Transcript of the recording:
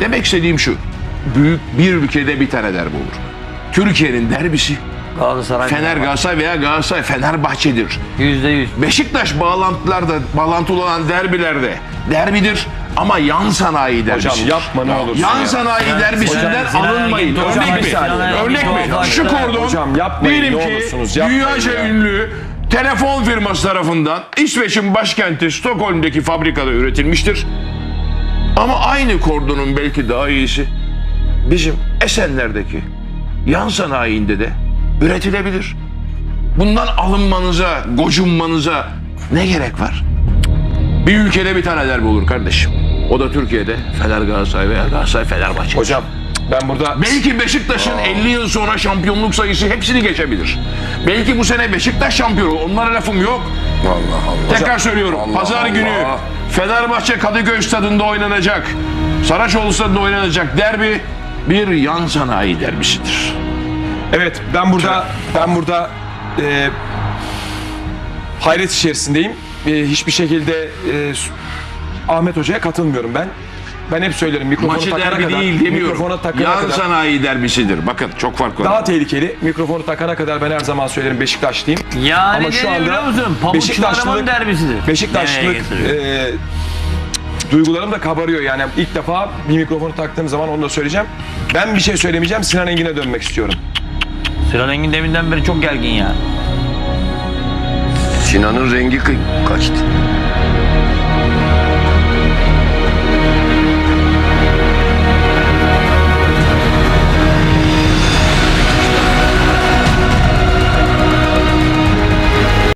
Demek istediğim şu. Büyük bir ülkede bir tane derbi olur. Türkiye'nin derbisi Galatasaray. Fener Galatasaray veya Galatasaray Fenerbahçe'dir. Yüzde yüz. Beşiktaş bağlantılarda bağlantılı olan derbilerde derbidir ama yan sanayi derbisi. Hocam yapma ne olursun Yan ya. sanayi derbisinden Sinan alınmayın. Engin Örnek Hocam, mi? Örnek mi? Hocam, Şu kordon Hocam yapmayın, diyelim ne ki dünyaca ya. ünlü telefon firması tarafından İsveç'in başkenti Stockholm'deki fabrikada üretilmiştir. Ama aynı kordonun belki daha iyisi bizim Esenler'deki yan sanayinde de üretilebilir. Bundan alınmanıza, gocunmanıza ne gerek var? Bir ülkede bir tane derbi olur kardeşim. O da Türkiye'de Fener Galatasaray veya Galatasaray Fenerbahçe. Hocam ben burada Belki Beşiktaş'ın 50 yıl sonra şampiyonluk sayısı hepsini geçebilir. Belki bu sene Beşiktaş şampiyonu. Onlara lafım yok. Allah Allah. Tekrar söylüyorum. Allah Pazar Allah. günü Fenerbahçe Kadıköy stadında oynanacak. Saraçoğlu stadında oynanacak derbi bir yan sanayi derbisidir. evet ben burada ben burada e, hayret içerisindeyim. E, hiçbir şekilde e, Ahmet Hoca'ya katılmıyorum ben. Ben hep söylerim mikrofonu Maçı takana derbi kadar, değil demiyorum. mikrofona takana Yan kadar sanayi derbisidir. Bakın çok fark var. daha tehlikeli. Mikrofonu takana kadar ben her zaman söylerim Beşiktaşlıyım. Yani Ama şu ne anda musun? Beşiktaşlılık- derbisidir. Beşiktaşlılık e, duygularım da kabarıyor yani ilk defa bir mikrofonu taktığım zaman onu da söyleyeceğim. Ben bir şey söylemeyeceğim Sinan Engin'e dönmek istiyorum. Sinan Engin deminden beri çok gergin ya. Sinan'ın rengi kı- kaçtı.